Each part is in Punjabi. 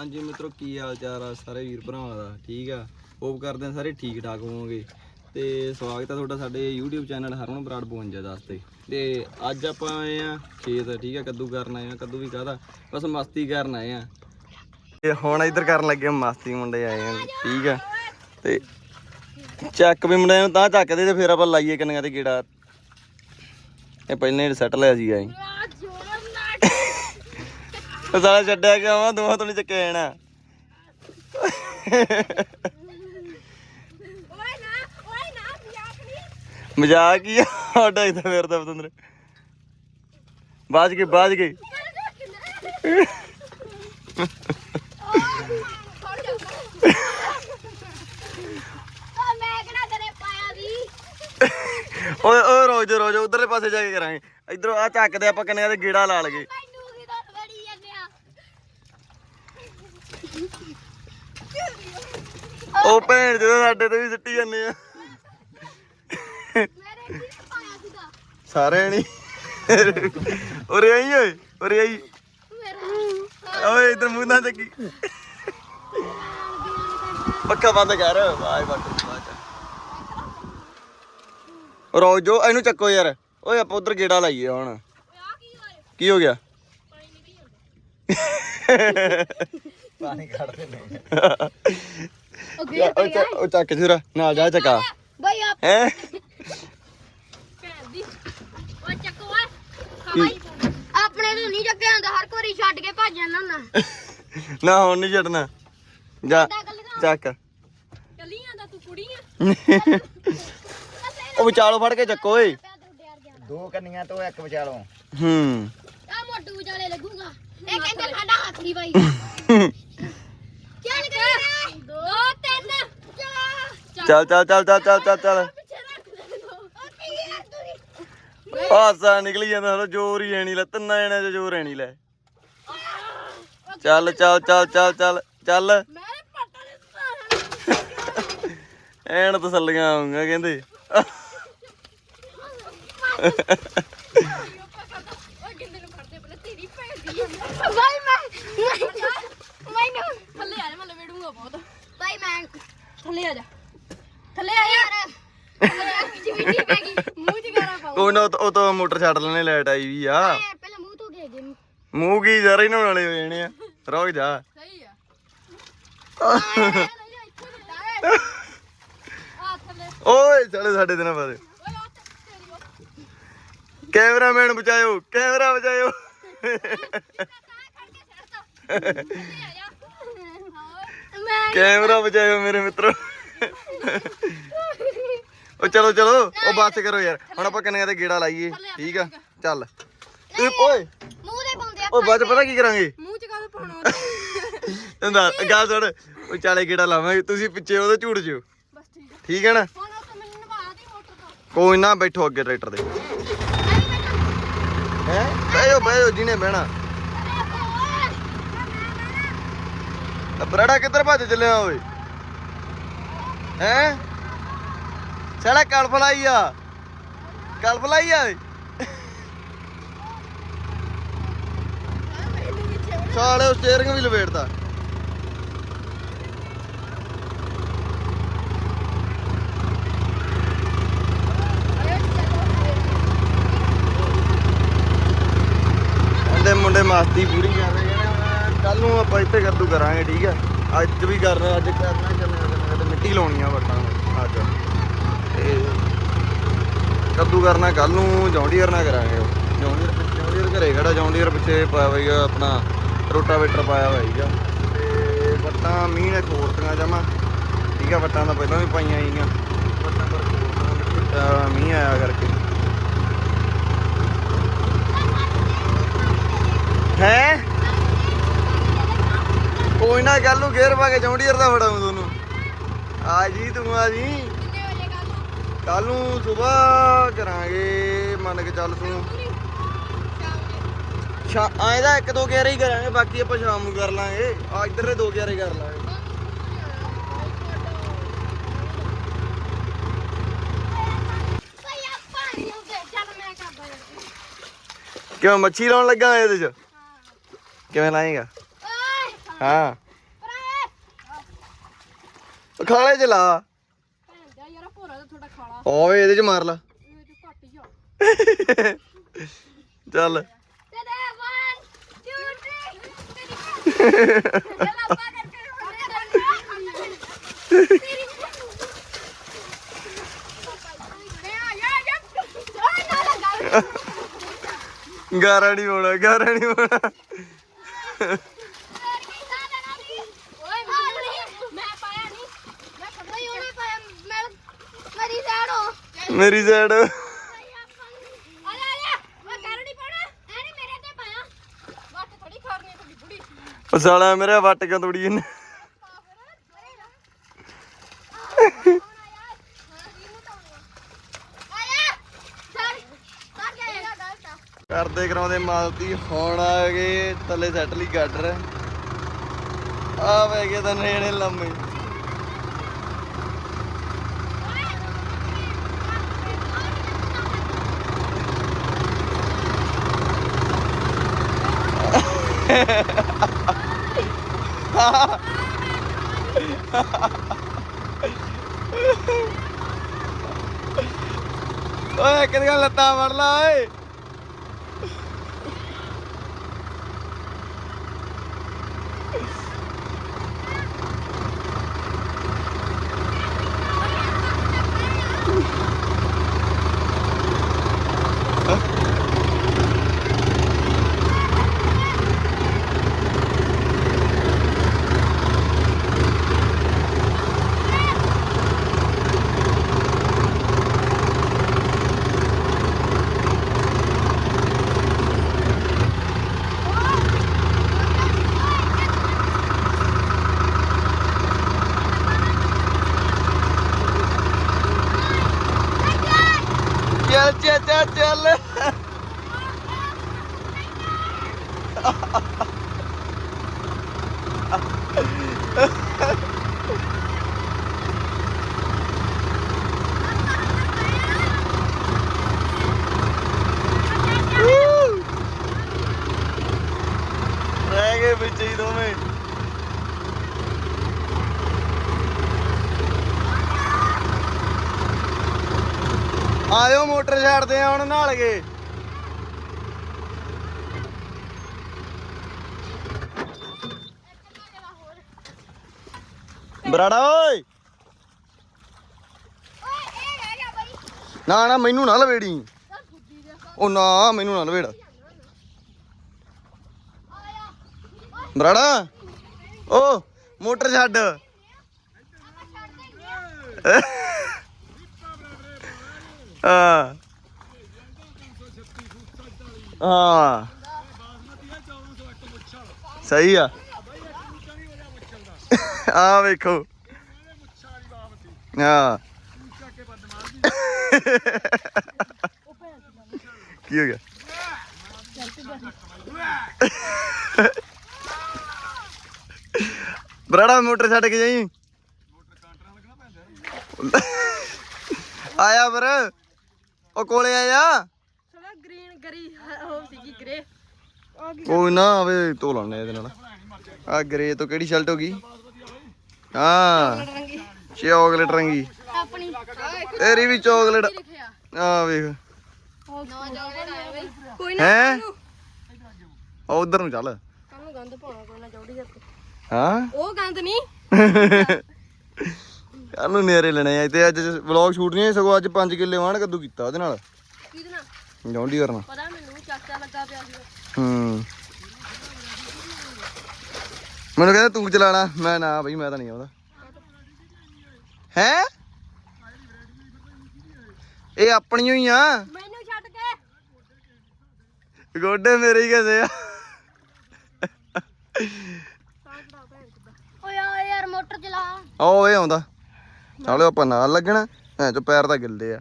ਹਾਂਜੀ ਮਿੱਤਰੋ, ਕੀ ਹਾਲ ਚਾਲ ਆ ਸਾਰੇ ਵੀਰ ਭਰਾਵਾਂ ਦਾ? ਠੀਕ ਆ? ਹੋਪ ਕਰਦੇ ਆ ਸਾਰੇ ਠੀਕ ਠਾਕ ਹੋਵੋਗੇ। ਤੇ ਸਵਾਗਤ ਆ ਤੁਹਾਡਾ ਸਾਡੇ YouTube ਚੈਨਲ ਹਰਮਨ ਬਰਾੜ 52 ਦੱਸ ਤੇ। ਤੇ ਅੱਜ ਆਪਾਂ ਆਏ ਆ ਖੇਤ, ਠੀਕ ਆ? ਕੱਦੂ ਕਰਨ ਆਏ ਆ, ਕੱਦੂ ਵੀ ਕਾਹਦਾ? ਬਸ ਮਸਤੀ ਕਰਨ ਆਏ ਆ। ਤੇ ਹੁਣ ਇੱਧਰ ਕਰਨ ਲੱਗੇ ਮਸਤੀ ਮੁੰਡੇ ਆਏ ਆ। ਠੀਕ ਆ? ਤੇ ਚੱਕ ਵੀ ਮੁੰਡਿਆਂ ਨੂੰ ਤਾਂ ਚੱਕਦੇ ਤੇ ਫਿਰ ਆਪਾਂ ਲਾਈਏ ਕੰਨੀਆਂ ਤੇ ਕੀੜਾ ਇਹ ਪਹਿਲਾਂ ਹੀ ਸੈੱਟ ਲਿਆ ਸੀ ਆਈ ਉਹ ਸਾਲਾ ਛੱਡਿਆ ਕਿ ਆਵਾਂ ਦੋਹਾਂ ਤੋਂ ਨਹੀਂ ਚੱਕਿਆ ਜਾਣਾ। ਓਏ ਨਾ ਓਏ ਨਾ ਮਜ਼ਾਕ ਨਹੀਂ ਮਜ਼ਾਕ ਹੀ ਆ। ਸਾਡਾ ਇਦਾਂ ਫਿਰਦਾ ਪਤੰਦਰ। ਬਾਜ ਗਈ ਬਾਜ ਗਈ। ਆ ਮੈਂ ਕਿਹੜਾ ਤੇਰੇ ਪਾਇਆ ਦੀ ਓਏ ਓਏ ਰੋਜ਼ ਰੋਜ਼ ਉਧਰਲੇ ਪਾਸੇ ਜਾ ਕੇ ਕਰਾਂਗੇ। ਇਧਰੋਂ ਆ ਚੱਕਦੇ ਆਪਾਂ ਕੰਨਿਆਂ ਤੇ ਗੇੜਾ ਲਾ ਲਗੇ ਮੈਨੂੰ ਕੀ ਦੱਸ ਬੜੀ ਜਾਂਦੇ ਆ ਉਹ ਭੈਣ ਜਦੋਂ ਸਾਡੇ ਤੇ ਵੀ ਸਿੱਟੀ ਜਾਂਦੇ ਆ। ਸਾਰੇ ਨਹੀਂ ਉਰੇ ਆਈ ਓਏ ਉਰੇ ਆਈ। ਓਏ ਇਧਰ ਮੂੰਹ ਨਾ ਚੱਕੀ ਪੱਕਾ ਬੰਦ ਕਰ। ਵਾਏ ਬੱਟ ਰੋਜ਼ ਜੋ ਇਹਨੂੰ ਚੱਕੋ ਯਾਰ। ਓਏ ਆਪਾਂ ਉਧਰ ਗੇੜਾ ਲਾਈਏ ਹੁਣ। ਆ ਕੀ ਹੋਇਆ? ਕੀ ਹੋ ਗਿਆ? ਪਾਣੀ ਨਿਕਲੀ ਜਾਂਦਾ ਪਾਣੀ ਕੱਢ ਦੇ ਓਕੇ ਉਹ ਚੱਕ- ਉਹ ਚੱਕ ਜੁਰਾ ਨਾਲ ਜਾ ਚੱਕਾ। ਬਈ ਆ ਹੈ? ਭੈਣ ਦੀ। ਓ ਚੱਕੋ ਓਏ। ਖਵਾਈ ਆਪਣੇ ਤੋਂ ਨਹੀਂ ਚੱਕਿਆ ਜਾਂਦਾ ਹਰ ਕੋਰੀ ਛੱਡ ਕੇ ਭੱਜ ਜਾਂਦਾ ਹੁੰਦਾ। ਨਾ ਹੁਣ ਨਹੀਂ ਛੱਡਣਾ। ਜਾ ਚੱਕ। ਚੱਲੀ ਜਾਂਦਾ ਤੂੰ ਕੁੜੀ ਆ। ਉਹ ਵਿਚਾਲੋ ਫੜ ਕੇ ਚੱਕੋ ਓਏ। ਦੋ ਕੰਨੀਆਂ ਤੋਂ ਇੱਕ ਵਿਚਾਲੋਂ। ਹੂੰ। ਆ ਮੋਟੂ ਵਿਚਾਲੇ ਲੱਗੂਗਾ। ਇਹ ਕਹਿੰਦੇ ਸਾਡਾ ਹੱਥ ਨਹੀਂ ਬਾਈ। ਚੱਲ ਕਰ ਦੋ ਤਿੰਨ। ਚੱਲ ਚੱਲ ਚੱਲ ਚੱਲ ਚੱਲ ਚੱਲ ਹਾਸਾ ਨਿਕਲੀ ਜਾਂਦਾ ਹਲੋ ਜ਼ੋਰ ਹੀ ਐਣੀ ਲੈ ਤਿੰਨਾਂ ਜਣਿਆਂ 'ਚ ਜ਼ੋਰ ਐਣੀ ਲੈ। ਚੱਲ ਚੱਲ ਚੱਲ ਚੱਲ ਚੱਲ ਚੱਲ। ਐਨ ਤਸੱਲੀਆਂ ਆਉਂਗਾ ਕਹਿੰਦੇ। ਬਾਈ ਮੈਂ ਮੈਨੂੰ ਥੱਲੇ ਆ ਜਾ ਮੈਂ ਲਵੇੜੂਗਾ ਬਹੁਤ ਬਾਈ ਮੈਂ ਥੱਲੇ ਆ ਜਾ ਥੱਲੇ ਆ ਯਾਰ ਜਿਵੇਂ ਪੈ ਗਈ ਮੂੰਹ ਚ ਗਾਰਾ ਪਾਉ ਕੋਈ ਨਾ ਉਹ ਤੋਂ- ਉਹ ਤੋਂ ਮੋਟਰ ਛੱਡ ਲੈਣੇ ਲਾਈਟ ਆਈ ਵੀ ਆ। ਪਹਿਲਾਂ ਮੂੰਹ ਧੋ ਕੇ ਗਏ ਮੂੰਹ ਕੀ ਜ਼ਰਾ ਹੀ ਨਹਾਉਣ ਵਾਲੇ ਹੋ ਜਾਣੇ ਆ। ਰੁਕ ਜਾ। ਸਹੀ ਆ। ਆ ਥੱਲੇ ਓਏ ਚਲੇ ਸਾਡੇ ਦਿਨਾਂ ਬਾਅਦ। ਓਏ ਆ ਤੇਰੀ ਉਹ ਕੈਮਰਾਮੈਨ ਬਚਾਇਓ ਕੈਮਰਾ ਬਚਾਇਓ। ਕੈਮਰਾ ਬਚਾਇਓ ਮੇਰੇ ਮਿੱਤਰੋ। ਉਹ ਚਲੋ ਚਲੋ। ਉਹ ਬੱਸ ਕਰੋ ਯਾਰ। ਹੁਣ ਆਪਾਂ ਕੰਨਿਆਂ ਤੇ ਗੇੜਾ ਲਾਈਏ? ਠੀਕ ਆ? ਚੱਲ। ਤੇ ਓਏ ਮੂੰਹ ਦੇ ਪਾਉਂਦੇ ਆ ਓਏ ਬਾਅਦ ਚ ਪਤਾ ਕੀ ਕਰਾਂਗੇ? ਮੂੰਹ ਚ ਕਾਹਦੇ ਪਾਉਣਾ ਤੈਨੂੰ ਗੱਲ ਸੁਣ। ਉਹ ਚਾਲੇ ਗੇੜਾ ਲਾਵਾਂਗੇ। ਤੁਸੀਂ ਪਿੱਛੇ ਉਹਦੇ ਝੂੜ ਜਿਓ। ਬਸ ਠੀਕ ਆ। ਠੀਕ ਹੈ ਨਾ? ਹੁਣ ਉਹ ਤਾਂ ਮੈਨੂੰ ਨਵਾ ਦੀ ਮੋਟਰ ਤੋਂ। ਕੋਈ ਨਾ ਬੈਠੋ ਅੱਗੇ ਟਰੈਕਟਰ ਦੇ ਐਵੇਂ ਬੈਠਾ। ਹੈ ਬਹਿਓ ਬਹਿਓ ਜਿਹਨੇ ਬਹਿਣਾ। ਬਰਾੜਾ ਕਿੱਧਰ ਭੱਜ ਚੱਲਿਆ ਓਏ? ਹੈ? ਸਾਲਾ ਕਲਫਲਾਈ ਆ। ਕਲਫਲਾਈ ਆ ਓਏ। ਸਾਲੇ ਉਹ ਸਟੀਅਰਿੰਗ ਵੀ ਲਵੇੜਦਾ ਮੁੰਡੇ ਮੁੰਡੇ ਮਸਤੀ ਪੂਰੀ ਕਰ ਰਹੇ ਨੇ ਕੱਲ ਨੂੰ ਆਪਾਂ ਇੱਥੇ ਕੱਦੂ ਕਰਾਂਗੇ, ਠੀਕ ਆ? ਅੱਜ ਵੀ ਕਰਨਾ, ਅੱਜ ਕਰਨਾ ਕਰਨਾ ਤੇ ਮਿੱਟੀ ਲਾਉਣੀ ਆ ਵੱਟਾਂ ਤੇ ਕੱਦੂ ਕਰਨਾ ਕੱਲ ਨੂੰ ਜੌਂਡੀਅਰ ਨਾਲ ਕਰਾਂਗੇ ਜੌਂਡੀਅਰ ਜੌਂਡੀਅਰ ਘਰੇ ਖੜਾ, ਜੌਂਡੀਅਰ ਪਿੱਛੇ ਪਾਇਆ ਹੋਈਗਾ ਆਪਣਾ ਰੋਟਾਵੇਟਰ ਪਾਇਆ ਹੋਇਆ ਸੀਗਾ। ਤੇ ਵੱਟਾਂ, ਮੀਂਹ ਨੇ ਖੋਰਤੀਆਂ ਜਮਾ। ਠੀਕ ਆ, ਵੱਟਾਂ ਤਾਂ ਪਹਿਲਾਂ ਵੀ ਪਾਈਆਂ ਸੀਗੀਆਂ। ਵੱਟਾਂ ਪਰ ਖੋਰਤੀਆਂ ਮੀਂਹ ਆਇਆ ਕਰਕੇ। ਹੈ? ਕੋਈ ਨਾ ਕੱਲ ਨੂੰ ਗੇਅਰ ਪਾ ਕੇ ਜੌਂਡੀਅਰ ਦਾ ਫੜਾਉਂ ਤੁਹਾਨੂੰ। ਆ ਜੀ ਤੂੰ ਆ ਜੀ ਕੱਲ ਨੂੰ ਸਵੇਰ ਕਰਾਂਗੇ ਮੰਨ ਕੇ ਚੱਲ ਤੂੰ। ਸ਼ਾ ਐਂ ਦਾ ਇੱਕ ਦੋ ਗੇਰੇ ਹੀ ਕਰਾਂਗੇ ਬਾਕੀ ਆਪਾਂ ਸ਼ਾਮ ਨੂੰ ਕਰ ਲਾਂਗੇ। ਆ ਇੱਧਰ ਦੇ ਗੇਰੇ ਕਰ ਲਾਂਗੇ। ਕਿਉਂ ਮੱਛੀ ਲਾਉਣ ਲੱਗਾ ਇਹਦੇ ਚ? ਕਿਵੇਂ ਲਾਏਗਾ? ਹਾਂ। ਖਾਲੇ ਚ ਲਾ ਭੈਣ ਦਾ ਯਾਰ ਭੋਰਾ ਦਾ ਤੁਹਾਡਾ ਖਾਲਾ ਓਏ ਇਹਦੇ ਚ ਮਾਰ ਲਾ। ਚੱਲ। ਤੇ ਦੇ 1 2 3 ਚੱਲ ਆਪਾਂ ਕਰਕੇ ਤੇਰੀ ਆ ਯਾ ਯਾ ਓਏ ਨਾ ਲਗਾ ਗਾਰਾ ਨਹੀਂ ਹੋਣਾ ਗਾਰਾ ਨਹੀਂ ਹੋਣਾ ਓਏ ਮੈਂ ਪਾਇਆ ਨਹੀਂ ਮੈਂ ਖੜਾ ਹੀ ਉਹਨੇ ਪਾਇਆ ਮੈਂ ਮਰੀ ਜਾੜੋ ਮੇਰੀ ਸਾਈਡ ਅਰੇ ਅਰੇ ਮੈਂ ਕਰ ਨਹੀਂ ਪਾਣਾ ਐਨੇ ਮੇਰੇ ਤੇ ਪਾਇਆ ਵੱਟ ਥੋੜੀ ਖਾਰਨੀ ਤੁਹਾਡੀ ਮੇਰੀ ਉਹ ਸਾਲਾ ਮੇਰਾ ਵੱਟ ਕਿਉਂ ਤੋੜੀ ਇਹਨੇ? ਕਰਦੇ ਕਰਾਉਂਦੇ ਮਾਲਤੀ, ਹੁਣ ਆ ਗਏ ਥੱਲੇ ਸੈੱਟ ਲਈ ਗਾਡਰ ਆ ਪੈ ਗਏ ਤਾਂ ਨੇੜੇ ਲੰਮੇ। ਓਏ ਕਿਹਦੀਆਂ ਲੱਤਾਂ ਫੜ ਲਾ ਓਏ। ਚੱਲ। ਚੱਲ ਰਹਿ ਗਏ ਵਿੱਚ ਹੀ ਦੋਵੇਂ। ਆਇਓ ਮੋਟਰ ਛੱਡਦੇ ਆ ਹੁਣ ਨਾਲ ਗਏ ਬਰਾੜਾ ਓਏ। ਨਾ ਨਾ, ਮੈਨੂੰ ਨਾ ਲਵੇੜੀ। ਉਹ ਨਾ, ਮੈਨੂੰ ਨਾ ਲਵੇੜ। ਬਰਾੜਾ, ਓ, ਮੋਟਰ ਛੱਡ। ਹਾਂ। ਹਾਂ। ਸਹੀ ਆ। ਆ ਵੇਖੋ। ਹਾਂ। ਕੀ ਹੋ ਗਿਆ? ਬਰਾੜਾ ਮੋਟਰ ਛੱਡ ਕੇ ਜਾਈ? ਆਇਆ ਫਿਰ। ਉਹ ਕੋਲੇ ਆਇਆ? ਸਵਾ ਗ੍ਰੀਨ ਗਰੀ ਉਹ ਸੀਗੀ ਗ੍ਰੇ ਕੋਈ ਨਾ ਆਵੇ ਧੋ ਲਾਣੇ ਇਹਦੇ ਨਾਲ। ਆ ਗਰੇ ਤੋਂ ਕਿਹੜੀ ਸ਼ਰਟ ਹੋ ਗਈ? ਹਾਂ। ਰੰਗੀ ਚਾਕਲੇਟ ਰੰਗੀ। ਆਪਣੀ। ਤੇਰੀ ਵੀ ਚਾਕਲੇਟ ਲਿਖਿਆ? ਆ ਵੇਖ। ਨਵਾਂ ਜੌੜੇ ਆਇਆ ਬਈ ਕੋਈ ਨਾ ਹੈ? ਉਧਰ ਨੂੰ ਚੱਲ। ਨੂੰ ਗੰਦ ਪਾਉਣਾ ਕੋਈ ਨਾ ਜੌੜੀ ਜੱਤ ਹਾਂ? ਉਹ ਗੰਦ ਨਹੀਂ ਕੱਲ ਨੂੰ ਨੇਰੇ ਲੈਣੇ ਆ। ਤੇ ਅੱਜ ਵਲੌਗ ਸ਼ੂਟ ਨਹੀਂ ਸਗੋਂ ਅੱਜ 5 ਕਿੱਲੇ ਵਾਣ ਕੱਦੂ ਕੀਤਾ ਉਹਦੇ ਨਾਲ। ਕਿਹਦੇ ਨਾਲ? ਜੌਂਡੀ ਕਰਨਾ ਪਤਾ ਮੈਨੂੰ ਚਾਚਾ ਲੱਗਾ ਪਿਆ ਸੀ। ਹੂੰ। ਮੈਨੂੰ ਕਹਿੰਦਾ ਤੂੰ ਚਲਾਣਾ। ਮੈਂ ਨਾ ਬਈ ਮੈਂ ਤਾਂ ਨਹੀਂ ਆਉਂਦਾ। ਹੈ? ਇਹ ਆਪਣੀਆਂ ਹੀ ਆ। ਮੈਨੂੰ ਛੱਡ ਕੇ। ਗੋਡੇ ਮੇਰੇ ਹੀ ਕਿਸੇ ਆ। ਓਏ ਆ ਯਾਰ ਮੋਟਰ ਚਲਾ। ਇਹ ਆਉਂਦਾ। ਨਾਲੇ ਆਪਾਂ ਨਾਲ ਲੱਗਣਾ ਐ ਚ ਪੈਰ ਤਾਂ ਗਿੱਲੇ ਆ।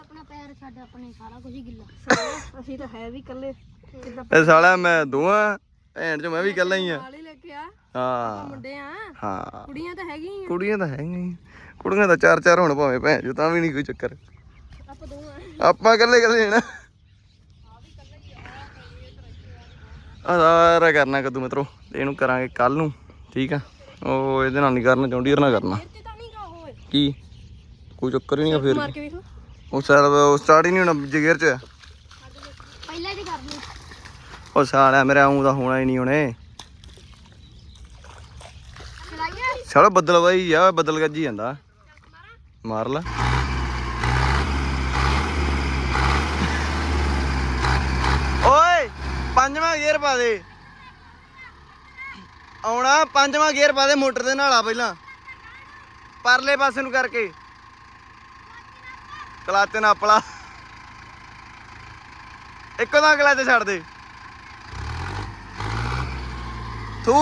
ਆਪਣਾ ਪੈਰ ਛੱਡ ਆਪਣੇ ਸਾਰਾ ਕੁਝ ਹੀ ਗਿੱਲਾ। ਅਸੀਂ ਤਾਂ ਹੈ ਵੀ ਇਕੱਲੇ। ਕਿੱਦਾਂ ਇਹ ਸਾਲਾ ਮੈਂ ਦੋਵਾਂ ਭੈਣ ਚ ਮੈਂ ਵੀ ਇਕੱਲਾ ਹੀ ਆ। ਨਾਲ ਹੀ ਲੈ ਕੇ ਆ। ਹਾਂ। ਮੁੰਡੇ ਆ। ਹਾਂ। ਕੁੜੀਆਂ ਤਾਂ ਹੈਗੀਆਂ ਹੀ ਕੁੜੀਆਂ ਤਾਂ ਹੈਗੀਆਂ ਹੀ ਕੁੜੀਆਂ ਤਾਂ ਚਾਰ ਚਾਰ ਹੁਣ ਭਾਵੇਂ ਭੈਣ ਚੋ ਤਾਂ ਵੀ ਨਹੀਂ ਕੋਈ ਚੱਕਰ। ਆ। ਆਪਾਂ ਦੋਵਾਂ ਆਪਾਂ ਇਕੱਲੇ ਇਕੱਲੇ ਨਾ। ਆ ਸਾਰਾ ਕਰਨਾ ਕਦੂ ਮਿੱਤਰੋ ਤੇ ਇਹਨੂੰ ਕਰਾਂਗੇ ਕੱਲ ਨੂੰ ਠੀਕ ਆ? ਉਹ ਇਹਦੇ ਨਾਲ ਨਹੀਂ ਕਰਨਾ ਚੌਂਡੀਰ ਨਾਲ ਕਰਨਾ। ਤੇ ਤਾਂ ਨਹੀਂ ਗਾ ਹੋਏ ਕੀ? ਕੋਈ ਚੱਕਰ ਹੀ ਨਹੀਂ ਫਿਰ। ਮਾਰ ਕੇ ਵੇਖ ਲਓ। ਉਹ ਸਾਲ ਉਹ ਸਟਾਰਟ ਹੀ ਨਹੀਂ ਹੋਣਾ ਜਗੇਰ ਚ। ਪਹਿਲਾਂ ਦੀ ਕਰ ਲਈ ਉਹ ਸਾਲਾ ਮੇਰਾ ਆਉਂ ਦਾ ਹੋਣਾ ਹੀ ਨਹੀਂ ਹੁਣੇ। ਸਾਲਾ ਬੱਦਲ ਬਾਈ ਆ ਬੱਦਲ ਗੱਜੀ ਜਾਂਦਾ। ਮਾਰ ਲਾ। ਓਏ ਪੰਜਵਾਂ ਗੇਅਰ ਪਾ ਦੇ। ਆਉਣਾ, ਪੰਜਵਾਂ ਗੇਅਰ ਪਾ ਦੇ ਮੋਟਰ ਦੇ ਨਾਲ ਆ ਪਹਿਲਾਂ। ਪਰਲੇ ਪਾਸੇ ਨੂੰ ਕਰਕੇ। ਕਲੱਚ ਨਾਪਲਾ ਇੱਕੋ ਦਾ ਕਲੱਚ ਛੱਡ ਦੇ। ਥੂ।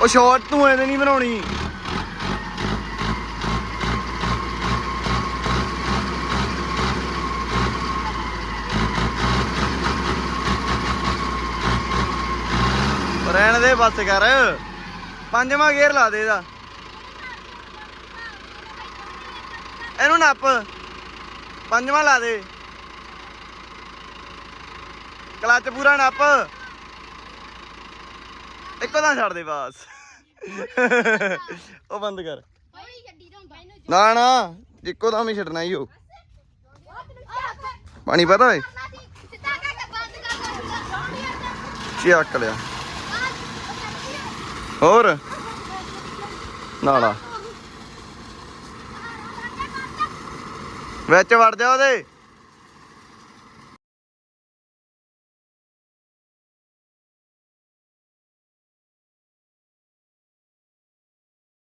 ਉਹ ਸ਼ਾਰਟ ਤੂੰ ਇਹਦੇ ਨਹੀਂ ਬਣਾਉਣੀ। ਰਹਿਣ ਦੇ ਬਸ ਕਰ। ਪੰਜਵਾਂ ਗੇਅਰ ਲਾ ਦੇ ਇਹਦਾ। ਇਹਨੂੰ ਨੱਪ। ਪੰਜਵਾਂ ਲਾ ਦੇ। ਕਲੱਚ ਪੂਰਾ ਨੱਪ। ਇੱਕੋ ਦਾ ਛੱਡ ਦੇ ਬਸ। ਉਹ ਬੰਦ ਕਰ। ਦਾ ਨਾ ਨਾ ਇੱਕੋ ਦਮ ਹੀ ਛੱਡਣਾ ਈ ਉਹ। ਪਾਣੀ ਪਤਾ ਓਏ? ਚੱਕ ਲਿਆ। ਹੋਰ? ਨਾਲਾ। ਵਿੱਚ ਵੜ ਜਾ ਉਹਦੇ।